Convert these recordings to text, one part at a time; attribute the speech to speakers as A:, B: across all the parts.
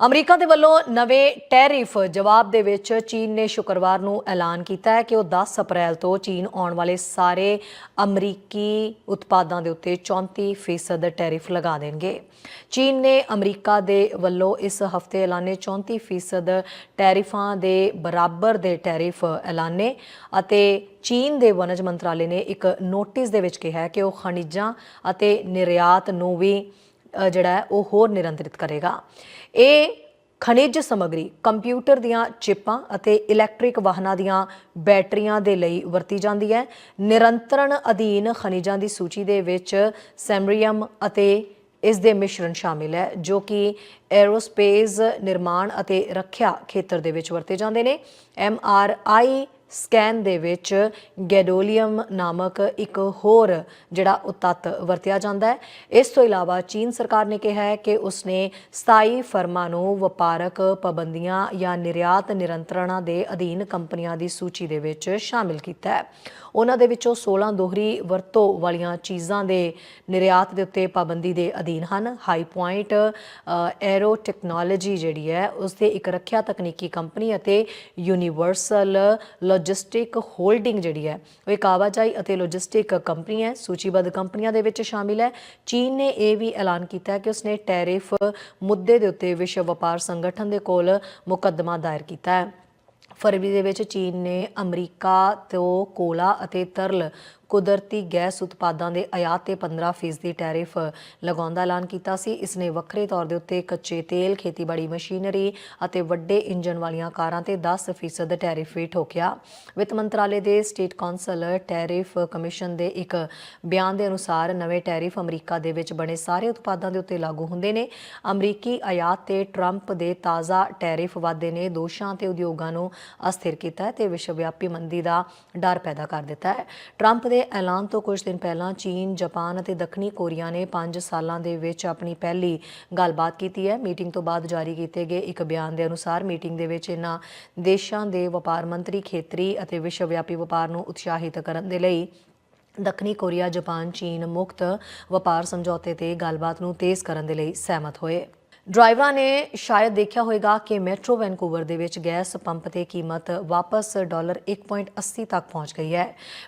A: America ਦੇ ਵੱਲੋਂ ਨਵੇਂ ਟੈਰਿਫ ਜਵਾਬ ਦੇ ਵਿੱਚ ਚੀਨ ਨੇ ਸ਼ੁੱਕਰਵਾਰ ਨੂੰ ਐਲਾਨ ਕੀਤਾ ਹੈ ਕਿ ਉਹ 10 ਅਪ੍ਰੈਲ ਤੋਂ ਚੀਨ ਆਉਣ ਵਾਲੇ ਸਾਰੇ ਅਮਰੀਕੀ ਉਤਪਾਦਾਂ ਦੇ ਉੱਤੇ 34% ਟੈਰਿਫ ਲਗਾ ਦੇਣਗੇ। ਚੀਨ ਨੇ ਅਮਰੀਕਾ ਦੇ ਵੱਲੋਂ ਇਸ ਹਫ਼ਤੇ ਐਲਾਨੇ 34% ਟੈਰਿਫਾਂ ਦੇ ਬਰਾਬਰ ਦੇ ਟੈਰਿਫ ਐਲਾਨੇ ਅਤੇ ਚੀਨ ਦੇ ਵਣਜ ਮੰਤਰਾਲੇ ਨੇ ਇੱਕ ਨੋਟਿਸ ਦੇ ਵਿੱਚ ਕਿਹਾ ਹੈ ਕਿ ਉਹ ਖਣਿਜਾਂ ਅਤੇ ਨਿਰਯਾਤ ਨੂੰ ਵੀ ਜਿਹੜਾ ਹੈ, ਉਹ ਹੋਰ ਨਿਰੰਤਰਿਤ ਕਰੇਗਾ। ਇਹ ਖਣਿਜ ਸਮੱਗਰੀ, ਕੰਪਿਊਟਰ ਦੀਆਂ ਚਿਪਾਂ ਅਤੇ ਇਲੈਕਟ੍ਰਿਕ ਵਾਹਨਾਂ ਦੀਆਂ ਬੈਟਰੀਆਂ ਦੇ ਲਈ ਵਰਤੀ ਜਾਂਦੀ ਹੈ। ਨਿਰੰਤਰਣ ਅਧੀਨ ਖਣਿਜਾਂ ਦੀ ਸੂਚੀ ਦੇ ਵਿੱਚ ਸੈਮਰੀਅਮ ਅਤੇ ਇਸ ਦੇ ਮਿਸ਼ਰਣ ਸ਼ਾਮਿਲ ਹੈ, ਜੋ ਕਿ ਐਰੋਸਪੇਸ, ਨਿਰਮਾਣ ਅਤੇ ਰੱਖਿਆ ਖੇਤਰ ਦੇ ਵਿੱਚ ਵਰਤੇ ਜਾਂਦੇ ਨੇ। ਐਮ ਆਰ ਆਈ ਸਕੈਨ ਦੇ ਵਿੱਚ ਗੈਡੋਲੀਅਮ ਨਾਮਕ ਇੱਕ ਹੋਰ ਜਿਹੜਾ ਉਹ ਤੱਤ ਵਰਤਿਆ ਜਾਂਦਾ ਹੈ। ਇਸ ਤੋਂ ਇਲਾਵਾ ਚੀਨ ਸਰਕਾਰ ਨੇ ਕਿਹਾ ਹੈ ਕਿ ਉਸਨੇ 27 ਫਰਮਾਂ ਨੂੰ ਵਪਾਰਕ ਪਾਬੰਦੀਆਂ ਜਾਂ ਨਿਰਯਾਤ ਨਿਰੰਤਰਣਾਂ ਦੇ ਅਧੀਨ ਕੰਪਨੀਆਂ ਦੀ ਸੂਚੀ ਦੇ ਵਿੱਚ ਸ਼ਾਮਿਲ ਕੀਤਾ ਹੈ। ਉਹਨਾਂ ਦੇ ਵਿੱਚੋਂ 16 ਦੋਹਰੀ ਵਰਤੋਂ ਵਾਲੀਆਂ ਚੀਜ਼ਾਂ ਦੇ ਨਿਰਯਾਤ ਦੇ ਉੱਤੇ ਪਾਬੰਦੀ ਦੇ ਅਧੀਨ ਹਨ। ਹਾਈ ਪੁਆਇੰਟ ਐਰੋ ਟੈਕਨੋਲੋਜੀ ਜਿਹੜੀ ਹੈ ਉਸ ਦੇ ਇੱਕ ਰੱਖਿਆ ਤਕਨੀਕੀ ਕੰਪਨੀ ਅਤੇ ਯੂਨੀਵਰਸਲ ਲੌਜਿਸਟਿਕ ਹੋਲਡਿੰਗ ਜਿਹੜੀ ਹੈ, ਉਹ ਇੱਕ ਆਵਾਜਾਈ ਅਤੇ ਲੌਜਿਸਟਿਕ ਕੰਪਨੀ ਹੈ, ਸੂਚੀਬੱਧ ਕੰਪਨੀਆਂ ਦੇ ਵਿੱਚ ਸ਼ਾਮਿਲ ਹੈ। ਚੀਨ ਨੇ ਇਹ ਵੀ ਐਲਾਨ ਕੀਤਾ ਹੈ ਕਿ ਉਸਨੇ ਟੈਰਿਫ ਮੁੱਦੇ ਦੇ ਉੱਤੇ ਵਿਸ਼ਵ ਵਪਾਰ ਸੰਗਠਨ ਦੇ ਕੋਲ ਮੁਕੱਦਮਾ ਦਾਇਰ ਕੀਤਾ ਹੈ। ਫਰਵਰੀ ਦੇ ਵਿੱਚ ਚੀਨ ਨੇ ਅਮਰੀਕਾ ਤੋਂ ਕੋਲਾ ਅਤੇ ਤਰਲ ਕੁਦਰਤੀ ਗੈਸ ਉਤਪਾਦਾਂ ਦੇ ਆਯਾਤ ਤੇ 15% ਦੀ ਟੈਰਿਫ ਲਗਾਉਣ ਦਾ ਐਲਾਨ ਕੀਤਾ ਸੀ। ਇਸ ਨੇ ਵੱਖਰੇ ਤੌਰ ਦੇ ਉੱਤੇ ਕੱਚੇ ਤੇਲ, ਖੇਤੀਬਾੜੀ ਮਸ਼ੀਨਰੀ ਅਤੇ ਵੱਡੇ ਇੰਜਨ ਵਾਲੀਆਂ ਕਾਰਾਂ ਤੇ 10% ਟੈਰਿਫ ਵੀ ਠੋਕਿਆ। ਵਿੱਤ ਮੰਤਰਾਲੇ ਦੇ ਸਟੇਟ ਕੌਂਸਲ ਟੈਰਿਫ ਕਮਿਸ਼ਨ ਦੇ ਇੱਕ ਬਿਆਨ ਦੇ ਅਨੁਸਾਰ ਨਵੇਂ ਟੈਰਿਫ ਅਮਰੀਕਾ ਦੇ ਵਿੱਚ ਬਣੇ ਸਾਰੇ ਉਤਪਾਦਾਂ ਦੇ ਉੱਤੇ ਲਾਗੂ ਹੁੰਦੇ ਨੇ। ਅਮਰੀਕੀ ਆਯਾਤ ਤੇ ਟਰੰਪ ਦੇ ਤਾਜ਼ਾ ਟੈਰਿਫ ਵਾਧੇ ਨੇ ਦੋਸ਼ਾਂ ਤੇ ਉਦਯੋਗਾਂ ਨੂੰ ਅਸਥਿਰ ਕੀਤਾ ਹੈ ਵਿਸ਼ਵ ਵਿਆਪੀ ਮੰਦੀ ਦਾ ਡਰ ਪੈਦਾ ਕਰ ਦਿੱਤਾ ਹੈ। ਟਰੰਪ ਦੇ ਐਲਾਨ ਤੋਂ ਕੁਝ ਦਿਨ ਪਹਿਲਾਂ ਚੀਨ, ਜਾਪਾਨ ਅਤੇ ਦੱਖਣੀ ਕੋਰੀਆ ਨੇ 5 ਸਾਲਾਂ ਦੇ ਵਿੱਚ ਆਪਣੀ ਪਹਿਲੀ ਗੱਲਬਾਤ ਕੀਤੀ ਹੈ। ਮੀਟਿੰਗ ਤੋਂ ਬਾਅਦ ਜਾਰੀ ਕੀਤੇ ਗਏ ਇੱਕ ਬਿਆਨ ਦੇ ਅਨੁਸਾਰ ਮੀਟਿੰਗ ਦੇ ਵਿੱਚ ਇਹਨਾਂ ਦੇਸ਼ਾਂ ਦੇ ਵਪਾਰ ਮੰਤਰੀ, ਖੇਤਰੀ ਅਤੇ ਵਿਸ਼ਵ ਵਿਆਪੀ ਵਪਾਰ ਨੂੰ ਉਤਸ਼ਾਹਿਤ ਕਰਨ ਦੇ ਲਈ ਦੱਖਣੀ ਕੋਰੀਆ, ਜਾਪਾਨ, ਚੀਨ ਮੁਕਤ ਵਪਾਰ ਸਮਝੌਤੇ ਤੇ ਗੱਲਬਾਤ ਨੂੰ ਤੇਜ਼ ਕਰਨ ਦੇ ਲਈ ਸਹਿਮਤ ਹੋਏ। ਡਰਾਈਵਰਾਂ ਨੇ ਸ਼ਾਇਦ ਦੇਖਿਆ ਹੋਵੇਗਾ ਕਿ ਮੈਟਰੋ ਵੈਨਕੂਵਰ ਦੇ ਵਿੱਚ ਗੈਸ ਪੰਪ ਤੇ ਕੀਮਤ ਵਾਪਸ ਡਾਲਰ 1.80 ਤੱਕ ਪਹੁੰਚ ਗਈ ਹੈ।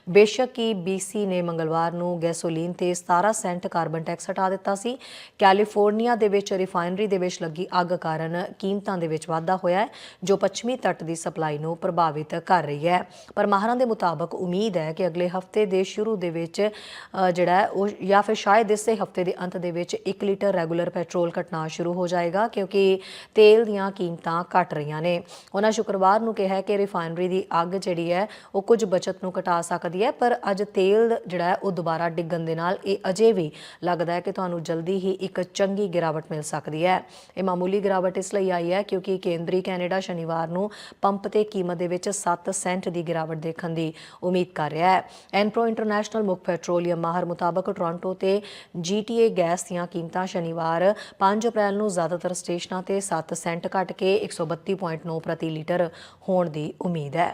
A: ਬੇਸ਼ੱਕ ਕਿ BC ਨੇ ਮੰਗਲਵਾਰ ਨੂੰ ਗੈਸੋਲੀਨ ਤੇ 17 ਸੈਂਟ ਕਾਰਬਨ ਟੈਕਸ ਹਟਾ ਦਿੱਤਾ ਸੀ। ਕੈਲੀਫੋਰਨੀਆ ਦੇ ਵਿੱਚ ਰਿਫਾਈਨਰੀ ਦੇ ਵਿੱਚ ਲੱਗੀ ਅੱਗ ਕਾਰਨ ਕੀਮਤਾਂ ਦੇ ਵਿੱਚ ਵਾਧਾ ਹੋਇਆ ਹੈ, ਜੋ ਪੱਛਮੀ ਤੱਟ ਦੀ ਸਪਲਾਈ ਨੂੰ ਪ੍ਰਭਾਵਿਤ ਕਰ ਰਹੀ ਹੈ। ਪਰ ਮਾਹਰਾਂ ਦੇ ਮੁਤਾਬਕ ਉਮੀਦ ਹੈ ਕਿ ਅਗਲੇ ਹਫ਼ਤੇ ਦੇ ਸ਼ੁਰੂ ਦੇ ਵਿੱਚ ਜਿਹੜਾ ਉਹ ਜਾਂ ਫਿਰ ਸ਼ਾਇਦ ਇਸੇ ਹਫ਼ਤੇ ਦੇ ਅੰਤ ਦੇ ਵਿੱਚ 1 ਲੀਟਰ ਰੈਗੂਲਰ ਪੈਟਰੋਲ ਘਟਨਾ ਸ਼ੁਰੂ ਹੋ ਜਾਏਗਾ ਕਿਉਂਕਿ ਤੇਲ ਦੀਆਂ ਕੀਮਤਾਂ ਘਟ ਰਹੀਆਂ ਨੇ। ਉਹਨਾਂ ਸ਼ੁੱਕਰਵਾਰ ਨੂੰ ਕਿਹਾ ਕਿ ਰਿਫਾਈਨਰੀ ਦੀ ਅੱਗ ਜਿਹੜੀ ਹੈ, ਉਹ ਕੁਝ ਬਚਤ ਨੂੰ ਘਟਾ ਸਕਦੀ ਹੈ, ਪਰ ਅੱਜ ਤੇਲ ਜਿਹੜਾ ਹੈ, ਉਹ ਦੁਬਾਰਾ ਡਿੱਗਣ ਦੇ ਨਾਲ ਇਹ ਅਜੇ ਵੀ ਲੱਗਦਾ ਹੈ ਕਿ ਤੁਹਾਨੂੰ ਜਲਦੀ ਹੀ ਇੱਕ ਚੰਗੀ ਗਿਰਾਵਟ ਮਿਲ ਸਕਦੀ ਹੈ। ਇਹ ਮਾਮੂਲੀ ਗਿਰਾਵਟ ਇਸ ਲਈ ਆਈ ਹੈ ਕਿਉਂਕਿ ਕੇਂਦਰੀ ਕੈਨੇਡਾ ਸ਼ਨੀਵਾਰ ਨੂੰ ਪੰਪ ਤੇ ਕੀਮਤ ਦੇ ਵਿੱਚ 7 ਸੈਂਟ ਦੀ ਗਿਰਾਵਟ ਦੇਖਣ ਦੀ ਉਮੀਦ ਕਰ ਰਿਹਾ ਹੈ। ਐਨਪ੍ਰੋ ਇੰਟਰਨੈਸ਼ਨਲ ਮੁੱਖ ਪੈਟਰੋਲੀਅਮ ਮਾਹਰ ਮੁਤਾਬਕ ਟੋਰਾਂਟੋ ਤੇ ਜੀਟੀਏ ਗੈਸ ਦੀਆਂ ਕੀਮਤਾਂ ਸ਼ਨੀਵਾਰ 5 ਅਪ੍ਰੈਲ ਨੂੰ ਜ਼ਿਆਦਾਤਰ ਸਟੇਸ਼ਨਾਂ ਤੇ 7 ਸੈਂਟ ਘਟ ਕੇ 132.9 ਪ੍ਰਤੀ ਲੀਟਰ ਹੋਣ ਦੀ ਉਮੀਦ ਹੈ।